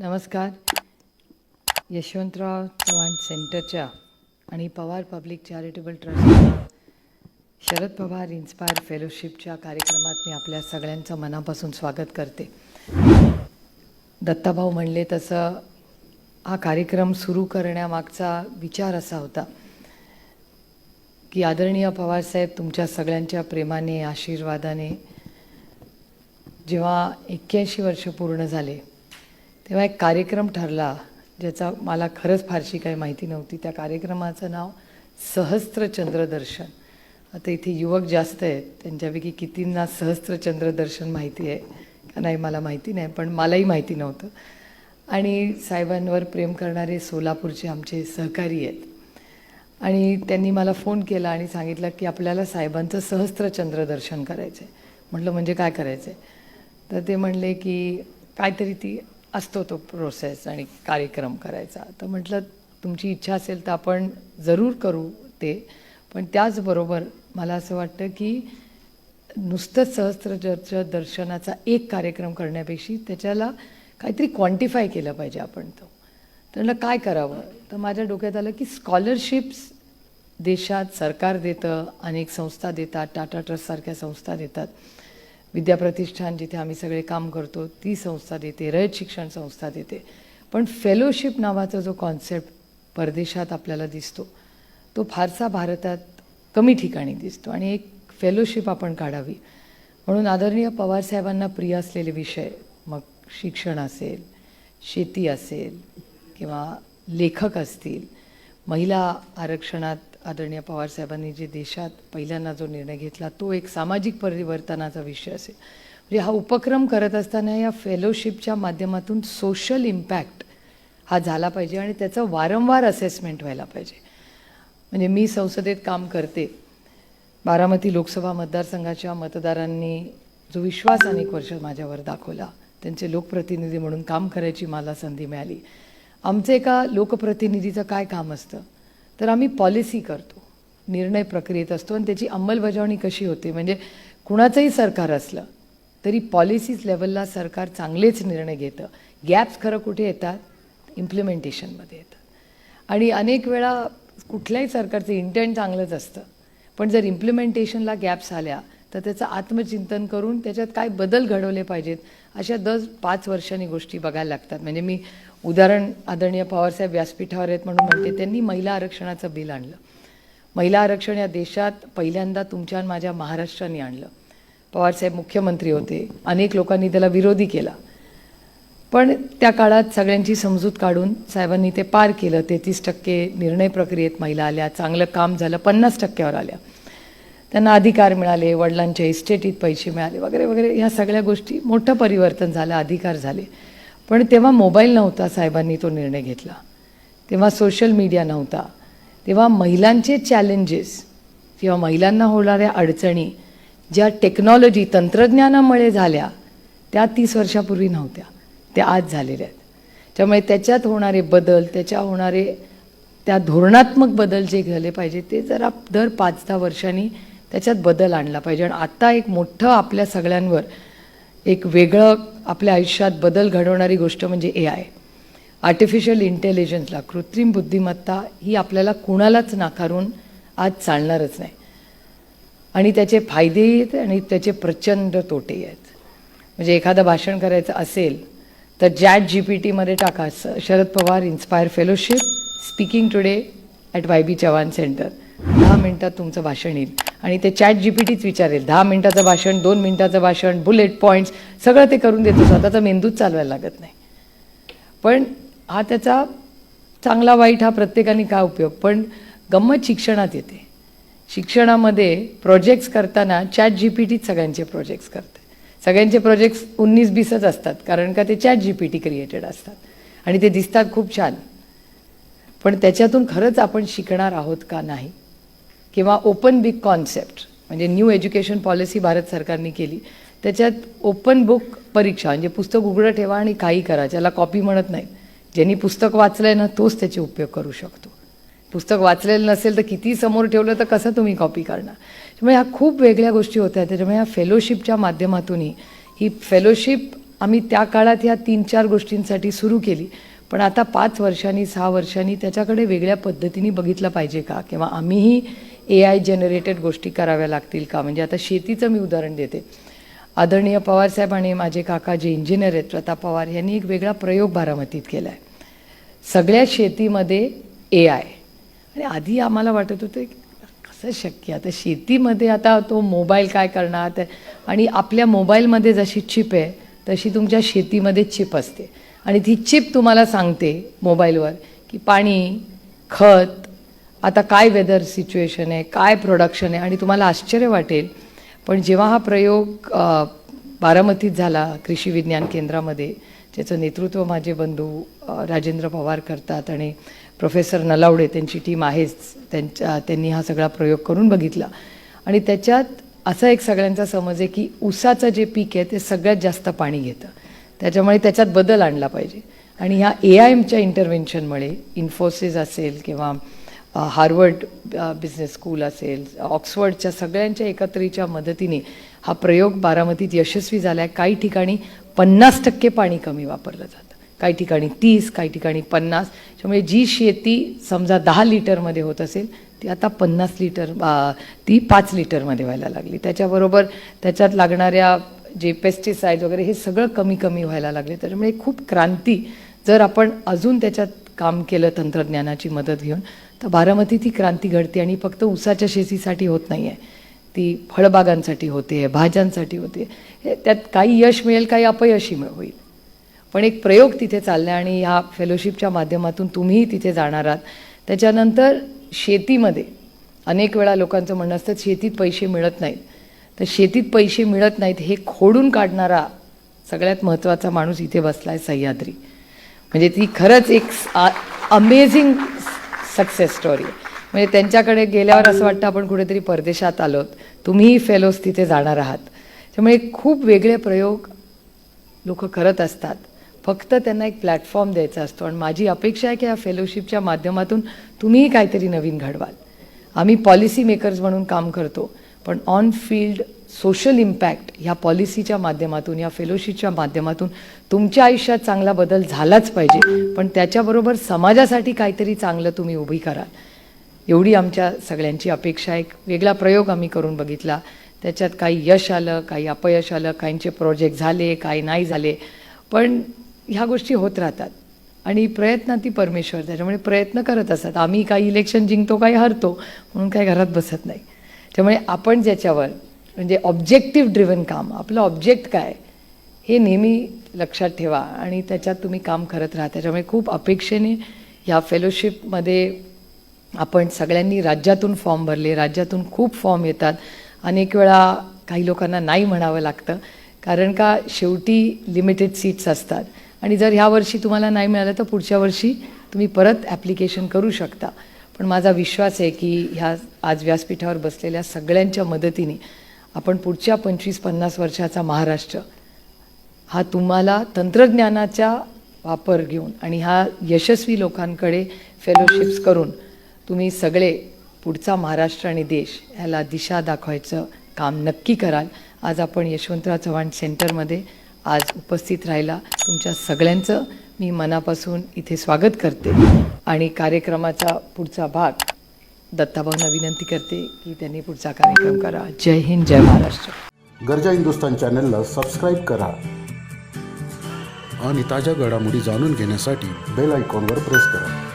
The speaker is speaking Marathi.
नमस्कार. यशवंतराव चव्हाण सेंटरच्या आणि पवार पब्लिक चॅरिटेबल ट्रस्टच्या शरद पवार इन्स्पायर फेलोशिपच्या कार्यक्रमात मी आपल्या सगळ्यांचं मनापासून स्वागत करते. दत्ताभाऊ म्हणले तसं हा कार्यक्रम सुरू करण्यामागचा विचार असा होता की आदरणीय पवारसाहेब तुमच्या सगळ्यांच्या प्रेमाने आशीर्वादाने जेव्हा एक्क्याऐंशी वर्ष पूर्ण झाले तेव्हा एक कार्यक्रम ठरला ज्याचा मला खरंच फारशी काही माहिती नव्हती. त्या कार्यक्रमाचं नाव सहस्त्रचंद्र चंद्रदर्शन आता इथे युवक जास्त आहेत त्यांच्यापैकी कितींना सहस्त्रचंद्र दर्शन माहिती आहे का नाही मला माहिती नाही पण मलाही माहिती नव्हतं. आणि साहेबांवर प्रेम करणारे सोलापूरचे आमचे सहकारी आहेत. आणि त्यांनी मला फोन केला आणि सांगितलं की आपल्याला साहेबांचं सहस्त्रचंद्र दर्शन करायचं आहे म्हटलं म्हणजे काय करायचं आहे तर ते म्हणले की काहीतरी ती असतो तो प्रोसेस आणि कार्यक्रम करायचा. तर म्हटलं तुमची इच्छा असेल तर आपण जरूर करू ते. पण त्याचबरोबर मला असं वाटतं की नुसतं सहस्त्र दर्शनाचा एक कार्यक्रम करण्यापेक्षा त्याच्याला काहीतरी क्वांटिफाय केलं पाहिजे आपण तो. तर म्हटलं काय करावं? तर माझ्या डोक्यात आलं की स्कॉलरशिप्स देशात सरकार देतं अनेक संस्था देतात टाटा ट्रस्टसारख्या संस्था देतात. विद्याप्रतिष्ठान जिथे आम्ही सगळे काम करतो ती संस्था देते रयत शिक्षण संस्था देते. पण फेलोशिप नावाचा जो कॉन्सेप्ट परदेशात आपल्याला दिसतो तो फारसा भारतात कमी ठिकाणी दिसतो आणि एक फेलोशिप आपण काढावी. म्हणून आदरणीय पवारसाहेबांना प्रिय असलेले विषय मग शिक्षण असेल शेती असेल किंवा लेखक असतील महिला आरक्षणात आदरणीय पवारसाहेबांनी जे देशात पहिल्यांदा जो निर्णय घेतला तो एक सामाजिक परिवर्तनाचा विषय असेल. म्हणजे हा उपक्रम करत असताना या फेलोशिपच्या माध्यमातून सोशल इम्पॅक्ट हा झाला पाहिजे आणि त्याचं वारंवार असेसमेंट व्हायला पाहिजे. म्हणजे मी संसदेत काम करते. बारामती लोकसभा मतदारसंघाच्या मतदारांनी जो विश्वास अनेक वर्ष माझ्यावर दाखवला त्यांचे लोकप्रतिनिधी म्हणून काम करायची मला संधी मिळाली. आमचं एका लोकप्रतिनिधीचं काय काम असतं? तर आम्ही पॉलिसी करतो. निर्णय प्रक्रियेत असतो आणि त्याची अंमलबजावणी कशी होते? म्हणजे कुणाचंही सरकार असलं तरी पॉलिसीज लेवलला सरकार चांगलेच निर्णय घेतं. गॅप्स खरं कुठे येतात? इम्प्लिमेंटेशनमध्ये येतात. आणि अनेक वेळा कुठल्याही सरकारचं इंटेंट चांगलंच असतं. पण जर इम्प्लिमेंटेशनला गॅप्स आल्या तर त्याचं आत्मचिंतन करून त्याच्यात काय बदल घडवले पाहिजेत अशा दर पाच वर्षांनी गोष्टी बघायला लागतात. म्हणजे मी उदाहरण आदरणीय पवारसाहेब व्यासपीठावर आहेत म्हणून म्हणते त्यांनी महिला आरक्षणाचं बिल आणलं. महिला आरक्षण या देशात पहिल्यांदा तुमच्या आणि माझ्या महाराष्ट्राने आणलं. पवारसाहेब मुख्यमंत्री होते अनेक लोकांनी त्याला विरोधी केला. पण त्या काळात सगळ्यांची समजूत काढून साहेबांनी ते पार केलं. तेहतीस टक्के निर्णय प्रक्रियेत महिला आल्या चांगलं काम झालं पन्नास टक्क्यावर आल्या. त्यांना अधिकार मिळाले वडिलांच्या इस्टेटीत पैसे मिळाले वगैरे वगैरे ह्या सगळ्या गोष्टी मोठं परिवर्तन झालं अधिकार झाले. पण तेव्हा मोबाईल नव्हता साहेबांनी तो निर्णय घेतला. तेव्हा सोशल मीडिया नव्हता. तेव्हा महिलांचे चॅलेंजेस किंवा महिलांना होणाऱ्या अडचणी ज्या टेक्नॉलॉजी तंत्रज्ञानामुळे झाल्या त्या तीस वर्षापूर्वी नव्हत्या. त्या आज झालेल्या आहेत. त्यामुळे त्याच्यात होणारे बदल त्याच्या होणारे त्या धोरणात्मक बदल जे झाले पाहिजे ते जरा दर पाच दहा वर्षांनी त्याच्यात बदल आणला पाहिजे. आणि आता एक मोठं आपल्या सगळ्यांवर एक वेगळं आपल्या आयुष्यात बदल घडवणारी गोष्ट म्हणजे ए आय आर्टिफिशियल इंटेलिजन्सला कृत्रिम बुद्धिमत्ता ही आपल्याला कुणालाच नाकारून आज चालणारच नाही. आणि त्याचे फायदेही आहेत आणि त्याचे प्रचंड तोटेही आहेत. म्हणजे एखादं भाषण करायचं असेल तर जॅट जी पी टीमध्ये टाका. Sharad Pawar inspire fellowship speaking today at Y B Chavan centre दहा मिनटात तुमचं भाषण येईल. आणि ते चॅट जी पी टीच विचारेल. दहा मिनटाचं भाषण दोन मिनटाचं भाषण बुलेट पॉईंट्स सगळं ते करून देतो. स्वतःचा मेंदूच चालवायला लागत नाही. पण हा त्याचा चांगला वाईट हा प्रत्येकाने काय उपयोग? पण गंमत शिक्षणात येते. शिक्षणामध्ये प्रोजेक्ट्स करताना चॅट जी पी टीच सगळ्यांचे प्रोजेक्ट्स करते. सगळ्यांचे प्रोजेक्ट्स उन्नीस बीसच असतात कारण का ते chat G P T created असतात. आणि ते दिसतात खूप छान. पण त्याच्यातून खरंच आपण शिकणार आहोत का नाही? किंवा ओपन बिग कॉन्सेप्ट म्हणजे न्यू एज्युकेशन पॉलिसी भारत सरकारने केली त्याच्यात ओपन बुक परीक्षा म्हणजे पुस्तक उघडं ठेवा आणि काही करा ज्याला कॉपी म्हणत नाही. ज्यांनी पुस्तक वाचलं आहे ना तोच त्याचे उपयोग करू शकतो. पुस्तक वाचलेलं नसेल तर किती समोर ठेवलं तर कसं तुम्ही कॉपी करणार? त्यामुळे ह्या खूप वेगळ्या गोष्टी होत्या. त्याच्यामुळे ह्या फेलोशिपच्या माध्यमातूनही ही फेलोशिप आम्ही त्या काळात ह्या तीन चार गोष्टींसाठी सुरू केली. पण आता पाच वर्षांनी सहा वर्षांनी त्याच्याकडे वेगळ्या पद्धतीने बघितलं पाहिजे का? किंवा आम्हीही ए आय जनरेटेड गोष्टी कराव्या लागतील का? म्हणजे आता शेतीचं मी उदाहरण देते. आदरणीय पवारसाहेब आणि माझे काका जे इंजिनियर आहेत प्रताप पवार यांनी एक वेगळा प्रयोग बारामतीत केला आहे सगळ्या शेतीमध्ये ए आय आणि आधी आम्हाला वाटत होतं कसं शक्य? आता शेतीमध्ये आता तो मोबाईल काय करणार? आणि आपल्या मोबाईलमध्ये जशी चिप आहे तशी तुमच्या शेतीमध्ये चिप असते. आणि ती चिप तुम्हाला सांगते मोबाईलवर की पाणी खत आता काय वेदर सिच्युएशन आहे काय प्रोडक्शन आहे आणि तुम्हाला आश्चर्य वाटेल पण जेव्हा हा प्रयोग बारामतीत झाला कृषी विज्ञान केंद्रामध्ये ज्याचं नेतृत्व माझे बंधू राजेंद्र पवार करतात आणि प्रोफेसर नलावडे त्यांची टीम आहेच त्यांच्या त्यांनी हा सगळा प्रयोग करून बघितला. आणि त्याच्यात असा एक सगळ्यांचा समज आहे की ऊसाचं जे पीक आहे ते सगळ्यात जास्त पाणी घेतं. त्याच्यामुळे त्याच्यात बदल आणला पाहिजे. आणि ह्या ए आय एमच्या इंटरव्हेन्शनमुळे इन्फोसिस असेल किंवा हार्वर्ड बिझनेस स्कूल असेल ऑक्सफर्डच्या सगळ्यांच्या एकत्रीच्या मदतीने हा प्रयोग बारामतीत यशस्वी झाला आहे काही ठिकाणी पन्नास टक्के पाणी कमी वापरलं जातं. काही ठिकाणी तीस काही ठिकाणी पन्नास. त्यामुळे जी शेती समजा दहा लिटरमध्ये होत असेल ती आता पन्नास लिटर ती पाच लिटरमध्ये व्हायला लागली. त्याच्याबरोबर त्याच्यात लागणाऱ्या जे पेस्टिसाईड वगैरे हे सगळं कमी कमी व्हायला लागले. त्याच्यामुळे खूप क्रांती जर आपण अजून त्याच्यात काम केलं तंत्रज्ञानाची मदत घेऊन तर बारामती ती क्रांती घडते आणि फक्त ऊसाच्या शेतीसाठी होत नाही आहे ती फळबागांसाठी होते भाज्यांसाठी होते. हे त्यात काही यश मिळेल काही अपयशी मिळ- होईल. पण एक प्रयोग तिथे चालला आहे आणि ह्या फेलोशिपच्या माध्यमातून तुम्हीही तिथे जाणार आहात. त्याच्यानंतर शेतीमध्ये अनेक वेळा लोकांचं म्हणणं असतं शेतीत पैसे मिळत नाहीत. तर शेतीत पैसे मिळत नाहीत हे खोडून काढणारा सगळ्यात महत्त्वाचा माणूस इथे बसला आहे सह्याद्री. म्हणजे ती खरंच एक अमेझिंग सक्सेस स्टोरी म्हणजे त्यांच्याकडे गेल्यावर असं वाटतं आपण कुठेतरी परदेशात आलोत. तुम्हीही फेलोज तिथे जाणार आहात. त्यामुळे खूप वेगळे प्रयोग लोक करत असतात. फक्त त्यांना एक प्लॅटफॉर्म द्यायचा असतो. आणि माझी अपेक्षा आहे की या फेलोशिपच्या माध्यमातून तुम्हीही काहीतरी नवीन घडवाल. आम्ही पॉलिसी मेकर्स म्हणून काम करतो. पण ऑन फील्ड सोशल इम्पॅक्ट ह्या पॉलिसीच्या माध्यमातून या फेलोशिपच्या माध्यमातून तुमच्या आयुष्यात चांगला बदल झालाच पाहिजे. पण त्याच्याबरोबर समाजासाठी काहीतरी चांगलं तुम्ही उभी कराल. एवढी आमच्या सगळ्यांची अपेक्षा एक वेगळा प्रयोग आम्ही करून बघितला. त्याच्यात काही यश आलं काही अपयश आलं काहींचे प्रोजेक्ट झाले काही नाही झाले. पण ह्या गोष्टी होत राहतात. आणि प्रयत्नाती परमेश्वर त्याच्यामुळे प्रयत्न करत असतात. आम्ही काही इलेक्शन जिंकतो काही हरतो म्हणून काही घरात बसत नाही. त्यामुळे आपण ज्याच्यावर म्हणजे ऑब्जेक्टिव्ह ड्रिव्हन काम. आपलं ऑब्जेक्ट काय? हे नेहमी लक्षात ठेवा आणि त्याच्यात तुम्ही काम करत राहा. त्याच्यामुळे खूप अपेक्षेने ह्या फेलोशिपमध्ये आपण सगळ्यांनी राज्यातून फॉर्म भरले. राज्यातून खूप फॉर्म येतात. अनेक वेळा काही लोकांना नाही म्हणावं लागतं. कारण का? शेवटी लिमिटेड सीट्स असतात. आणि जर ह्या वर्षी तुम्हाला नाही मिळालं तर पुढच्या वर्षी तुम्ही परत ॲप्लिकेशन करू शकता. पण माझा विश्वास आहे की ह्या आज व्यासपीठावर बसलेल्या सगळ्यांच्या मदतीने आपण पुढच्या पंचवीस पन्नास वर्षाचा महाराष्ट्र हा तुम्हाला तंत्रज्ञानाचा वापर घेऊन आणि ह्या यशस्वी लोकांकडे फेलोशिप्स करून तुम्ही सगळे पुढचा महाराष्ट्र आणि देश ह्याला दिशा दाखवायचं काम नक्की कराल. आज आपण यशवंतराव चव्हाण सेंटरमध्ये आज उपस्थित राहिला. तुमच्या सगळ्यांचं मी मनापासून इथे स्वागत करते. आणि कार्यक्रमाचा पुढचा भाग दत्ताभाऊंना विनंती करते की त्यांनी पुढचा कार्यक्रम करा. जय हिंद जय महाराष्ट्र. गरजा हिंदुस्तान चॅनलला सबस्क्राईब करा आणि ताज्या घडामोडी जाणून घेण्यासाठी बेल आयकॉनवर प्रेस करा.